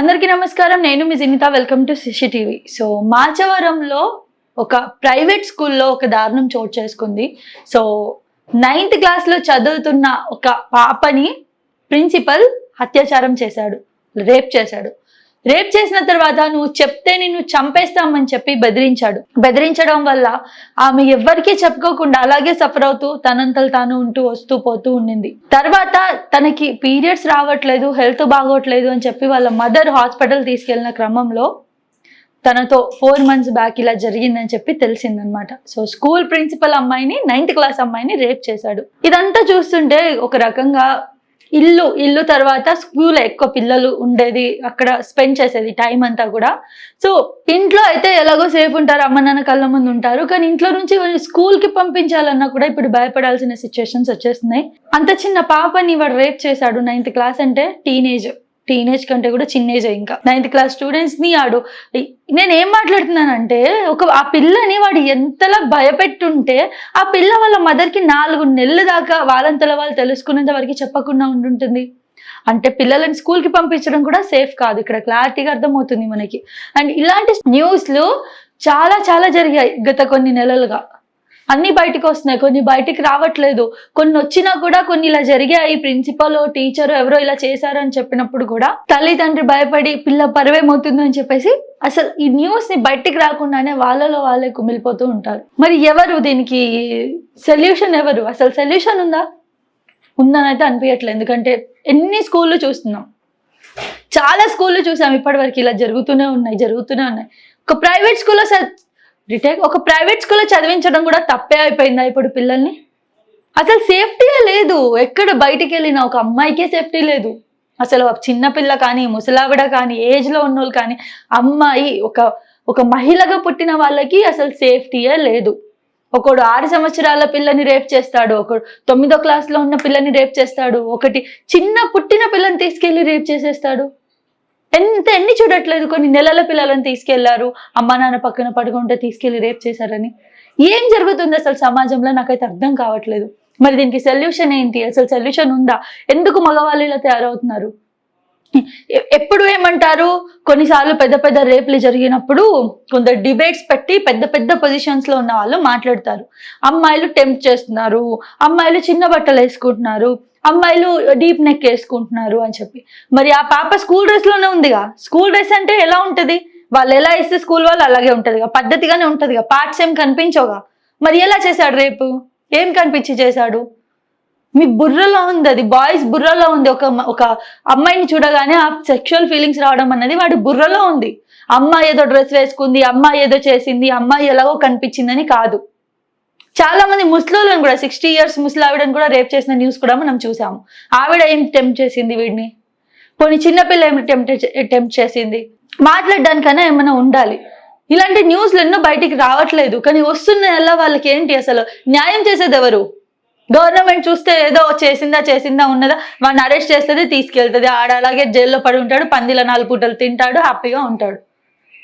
అందరికీ నమస్కారం. నేను మీ Jinitha welcome to CCTV so మాచవరంలో ఒక ప్రైవేట్ స్కూల్లో ఒక దారుణం చోటు చేసుకుంది. సో నైన్త్ క్లాస్లో చదువుతున్న ఒక పాపని ప్రిన్సిపల్ అత్యాచారం చేశాడు. రేప్ చేశాడు. రేప్ చేసిన తర్వాత నువ్వు చెప్తే నిన్ను చంపేస్తామని చెప్పి బెదిరించాడు. బెదిరించడం వల్ల ఆమె ఎవ్వరికీ చెప్పుకోకుండా అలాగే సఫర్ అవుతూ తనంతలు తాను ఉంటూ వస్తూ పోతూ ఉండింది. తర్వాత తనకి పీరియడ్స్ రావట్లేదు హెల్త్ బాగోట్లేదు అని చెప్పి వాళ్ళ మదర్ హాస్పిటల్ తీసుకెళ్ళిన క్రమంలో తనతో ఫోర్ మంత్స్ బ్యాక్ ఇలా జరిగిందని చెప్పి తెలిసిందనమాట సో స్కూల్ ప్రిన్సిపల్ అమ్మాయిని నైన్త్ క్లాస్ అమ్మాయిని రేప్ చేశాడు. ఇదంతా చూస్తుంటే ఒక రకంగా ఇల్లు ఇల్లు తర్వాత స్కూల్ ఎక్కువ పిల్లలు ఉండేది అక్కడ స్పెండ్ చేసేది టైం అంతా కూడా. సో ఇంట్లో అయితే ఎలాగో సేఫ్ ఉంటారు అమ్మ నాన్న కళ్ళ ముందు ఉంటారు. కానీ ఇంట్లో నుంచి స్కూల్కి పంపించాలన్నా కూడా ఇప్పుడు భయపడాల్సిన సిచ్యువేషన్స్ వచ్చేస్తున్నాయి. అంత చిన్న పాపని వాడు రేప్ చేశాడు నైన్త్ క్లాస్ అంటే టీనేజ్ టీనేజ్ కంటే కూడా చిన్న ఏజ్ ఇంకా. నైన్త్ క్లాస్ స్టూడెంట్స్ని ఆడు. నేను ఏం మాట్లాడుతున్నానంటే ఒక ఆ పిల్లని వాడు ఎంతలా భయపెట్టుంటే ఆ పిల్ల వాళ్ళ మదర్కి నాలుగు నెలల దాకా వాళ్ళంతలో వాళ్ళు తెలుసుకునేంత వరకు చెప్పకుండా ఉండుంటుంది. అంటే పిల్లలని స్కూల్కి పంపించడం కూడా సేఫ్ కాదు. ఇక్కడ క్లారిటీగా అర్థమవుతుంది మనకి. అండ్ ఇలాంటి న్యూస్లు చాలా చాలా జరిగాయి గత కొన్ని నెలలుగా. అన్ని బయటకు వస్తున్నాయి. కొన్ని బయటికి రావట్లేదు. కొన్ని వచ్చినా కూడా కొన్ని ఇలా జరిగాయి. ప్రిన్సిపల్ టీచర్ ఎవరో ఇలా చేశారని చెప్పినప్పుడు కూడా తల్లిదండ్రి భయపడి పిల్ల పరవేమవుతుందని చెప్పేసి అసలు ఈ న్యూస్ని బయటికి రాకుండానే వాళ్ళలో వాళ్ళే కుమిలిపోతూ ఉంటారు. మరి ఎవరు దీనికి సొల్యూషన్ ఎవరు? అసలు సొల్యూషన్ ఉందా? ఉందని అయితే అనిపించట్లేదు ఎందుకంటే ఎన్ని స్కూళ్ళు చూస్తున్నాం. చాలా స్కూళ్ళు చూసాం. ఇప్పటివరకు ఇలా జరుగుతూనే ఉన్నాయి జరుగుతూనే ఉన్నాయి. ఒక ప్రైవేట్ స్కూల్లో రిటైర్ ఒక ప్రైవేట్ స్కూల్లో చదివించడం కూడా తప్పే అయిపోయిందా ఇప్పుడు పిల్లల్ని? అసలు సేఫ్టీయే లేదు. ఎక్కడ బయటికి వెళ్ళిన ఒక అమ్మాయికే సేఫ్టీ లేదు. అసలు ఒక చిన్న పిల్ల కానీ ముసలావిడ కానీ ఏజ్లో ఉన్నోళ్ళు కానీ అమ్మాయి ఒక ఒక మహిళగా పుట్టిన వాళ్ళకి అసలు సేఫ్టీయే లేదు. ఒకడు ఆరు సంవత్సరాల పిల్లని రేప్ చేస్తాడు ఒకడు తొమ్మిదో క్లాస్లో ఉన్న పిల్లని రేప్ చేస్తాడు ఒకటి చిన్న పుట్టిన పిల్లని తీసుకెళ్ళి రేప్ చేసేస్తాడు. ఎంత ఎన్ని చూడట్లేదు. కొన్ని నెలల పిల్లలను తీసుకెళ్ళారు. అమ్మా నాన్న పక్కన పడుకుంటే తీసుకెళ్ళి రేప్ చేశారని. ఏం జరుగుతుంది అసలు సమాజంలో? నాకైతే అర్థం కావట్లేదు. మరి దీనికి సొల్యూషన్ ఏంటి? అసలు సొల్యూషన్ ఉందా? ఎందుకు మగవాళ్ళు ఇలా తయారవుతున్నారు? ఎప్పుడు ఏమంటారు? కొన్నిసార్లు పెద్ద పెద్ద రేపులు జరిగినప్పుడు కొందరు డిబేట్స్ పెట్టి పెద్ద పెద్ద పొజిషన్స్లో ఉన్న వాళ్ళు మాట్లాడతారు. అమ్మాయిలు టెంప్ట్ చేస్తున్నారు. అమ్మాయిలు చిన్న బట్టలు వేసుకుంటున్నారు. అమ్మాయిలు డీప్ నెక్ వేసుకుంటున్నారు అని చెప్పి. మరి ఆ పాప స్కూల్ డ్రెస్లోనే ఉందిగా. స్కూల్ డ్రెస్ అంటే ఎలా ఉంటది? వాళ్ళు ఎలా వేస్తే స్కూల్ వాళ్ళు అలాగే ఉంటదిగా. పద్ధతిగానే ఉంటదిగా. పార్ట్స్ ఏం కనిపించవుగా. మరి ఎలా చేశాడు రేపు? ఏం కనిపించి చేశాడు? మీ బుర్రలో ఉంది అది బాయ్స్ బుర్రలో ఉంది. ఒక ఒక అమ్మాయిని చూడగానే ఆ సెక్షువల్ ఫీలింగ్స్ రావడం అన్నది వాడి బుర్రలో ఉంది. అమ్మాయి ఏదో డ్రెస్ వేసుకుంది అమ్మాయి ఏదో చేసింది అమ్మాయి ఎలాగో కనిపించిందని కాదు. చాలా మంది ముస్లింలను కూడా సిక్స్టీ ఇయర్స్ ముసలావిడని కూడా రేప్ చేసిన న్యూస్ కూడా మనం చూసాము. ఆవిడ ఏం టెంప్ట్ చేసింది వీడిని? కొన్ని చిన్నపిల్ల ఏమి టెంప్ట్ టెంప్ట్ చేసింది? మాట్లాడడానికైనా ఏమైనా ఉండాలి. ఇలాంటి న్యూస్లు ఎన్నో బయటికి రావట్లేదు. కానీ వస్తున్న ఎలా వాళ్ళకి ఏంటి అసలు? న్యాయం చేసేది ఎవరు గవర్నమెంట్ చూస్తే ఏదో చేసిందా చేసిందా ఉన్నదా వాడిని అరెస్ట్ చేస్తుంది తీసుకెళ్తుంది. ఆడ అలాగే జైల్లో పడి ఉంటాడు పందిల నాలుగు పూటలు తింటాడు హ్యాపీగా ఉంటాడు.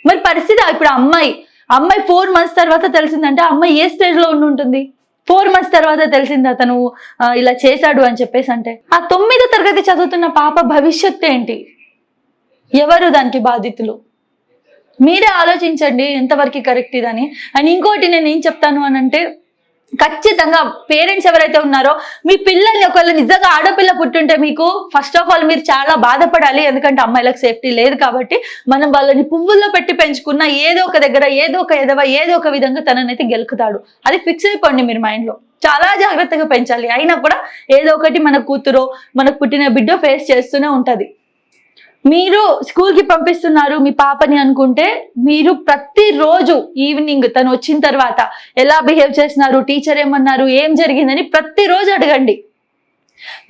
మరి పరిస్థితి ఇప్పుడు అమ్మాయి. అమ్మాయి ఫోర్ మంత్స్ తర్వాత తెలిసిందంటే ఆ అమ్మాయి ఏ స్టేజ్లో ఉండి ఉంటుంది? ఫోర్ మంత్స్ తర్వాత తెలిసింది అతను ఇలా చేశాడు అని చెప్పేసి అంటే. ఆ తొమ్మిదో తరగతి చదువుతున్న పాప భవిష్యత్తు ఏంటి? ఎవరు దానికి బాధితులు? మీరే ఆలోచించండి ఎంతవరకు కరెక్ట్ ఇదని. అండ్ ఇంకోటి నేను ఏం చెప్తాను అని అంటే ఖచ్చితంగా పేరెంట్స్ ఎవరైతే ఉన్నారో మీ పిల్లల్ని ఒకవేళ నిజంగా ఆడపిల్ల పుట్టుంటే మీకు ఫస్ట్ ఆఫ్ ఆల్ మీరు చాలా బాధపడాలి. ఎందుకంటే అమ్మాయిలకు సేఫ్టీ లేదు కాబట్టి మనం వాళ్ళని పువ్వుల్లో పెట్టి పెంచుకున్న ఏదో ఒక దగ్గర ఏదో ఒక ఎదవ ఏదో ఒక విధంగా తననైతే గెలుకుతాడు. అది ఫిక్స్ అయిపోండి మీరు మైండ్లో చాలా జాగ్రత్తగా పెంచాలి. అయినా కూడా ఏదో ఒకటి మన కూతురో మనకు పుట్టిన బిడ్డ ఫేస్ చేస్తూనే ఉంటుంది. మీరు స్కూల్కి పంపిస్తున్నారు మీ పాపని అనుకుంటే మీరు ప్రతిరోజు ఈవినింగ్ తను వచ్చిన తర్వాత ఎలా బిహేవ్ చేస్తున్నారు టీచర్ ఏమన్నారు ఏం జరిగిందని ప్రతిరోజు అడగండి.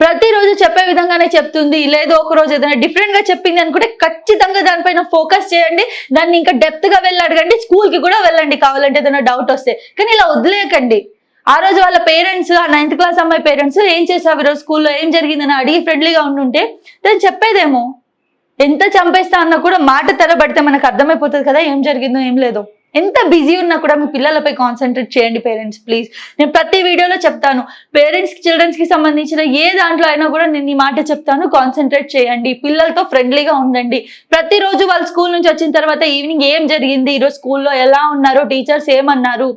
ప్రతిరోజు చెప్పే విధంగానే చెప్తుంది. లేదు ఒక రోజు ఏదైనా డిఫరెంట్గా చెప్పింది అనుకుంటే ఖచ్చితంగా దానిపైన ఫోకస్ చేయండి. దాన్ని ఇంకా డెప్త్గా వెళ్ళి అడగండి. స్కూల్కి కూడా వెళ్ళండి. కావాలంటే ఏదైనా డౌట్ వస్తే. కానీ ఇలా వదిలేయకండి. ఆ రోజు వాళ్ళ పేరెంట్స్ ఆ నైన్త్ క్లాస్ అమ్మాయి పేరెంట్స్ ఏం చేసావు ఈరోజు స్కూల్లో? ఏం జరిగిందని అడిగి ఫ్రెండ్లీగా ఉండుంటే దాన్ని చెప్పేదేమో. ఎంత చంపేస్తా అన్నా కూడా మాట తెరబడితే మనకు అర్థమైపోతుంది కదా ఏం జరిగిందో ఏం లేదో. ఎంత బిజీ ఉన్నా కూడా మీ పిల్లలపై కాన్సన్ట్రేట్ చేయండి పేరెంట్స్ ప్లీజ్ నేను ప్రతి వీడియోలో చెప్తాను పేరెంట్స్కి చిల్డ్రన్స్కి సంబంధించిన ఏ దాంట్లో అయినా కూడా నేను ఈ మాట చెప్తాను కాన్సన్ట్రేట్ చేయండి. పిల్లలతో ఫ్రెండ్లీగా ఉండండి. ప్రతిరోజు వాళ్ళు స్కూల్ నుంచి వచ్చిన తర్వాత ఈవినింగ్ ఏం జరిగింది? ఈరోజు స్కూల్లో ఎలా ఉన్నారు? టీచర్స్ ఏమన్నారు?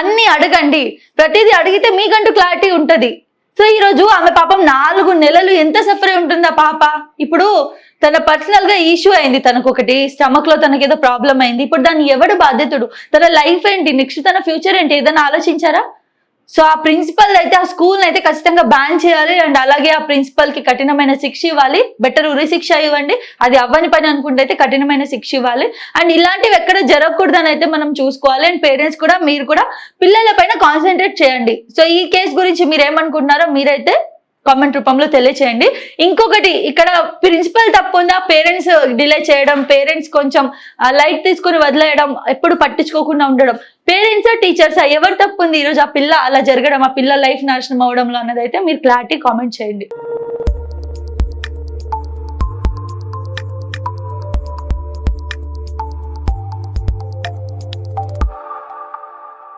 అన్ని అడగండి. ప్రతిదీ అడిగితే మీకంటూ క్లారిటీ ఉంటుంది. సో ఈరోజు ఆమె పాపం నాలుగు నెలలు ఎంత సఫర్ ఉంటుంది ఆ పాప? ఇప్పుడు తన పర్సనల్గా ఇష్యూ అయింది తనకు ఒకటి స్టమక్లో తనకి ఏదో ప్రాబ్లం అయింది. ఇప్పుడు దాన్ని ఎవడు బాధ్యతుడు తన లైఫ్ ఏంటి? నెక్స్ట్ తన ఫ్యూచర్ ఏంటి? ఏదైనా ఆలోచించారా? సో ఆ ప్రిన్సిపల్ అయితే ఆ స్కూల్ అయితే ఖచ్చితంగా బ్యాన్ చేయాలి అండ్ అలాగే ఆ ప్రిన్సిపల్కి కఠినమైన శిక్ష ఇవ్వాలి. బెటర్ ఉరి శిక్ష ఇవ్వండి. అది అవ్వని పని అనుకుంటే అయితే కఠినమైన శిక్ష ఇవ్వాలి. అండ్ ఇలాంటివి ఎక్కడ జరగకూడదని అయితే మనం చూసుకోవాలి. అండ్ పేరెంట్స్ కూడా మీరు కూడా పిల్లల పైన కాన్సన్ట్రేట్ చేయండి. సో ఈ కేసు గురించి మీరు ఏమనుకుంటున్నారో మీరైతే కామెంట్ రూపంలో తెలియచేయండి. ఇంకొకటి ఇక్కడ ప్రిన్సిపల్ తప్పు ఉందా పేరెంట్స్ డిలే చేయడం పేరెంట్స్ కొంచెం లైట్ తీసుకొని వదిలేయడం ఎప్పుడు పట్టించుకోకుండా ఉండడం. పేరెంట్స్ టీచర్స్ ఎవరు తప్పు ఉంది? ఈరోజు ఆ పిల్ల అలా జరగడం ఆ పిల్ల లైఫ్ నాశనం అవడంలో అన్నది అయితే మీరు క్లారిటీ కామెంట్ చేయండి.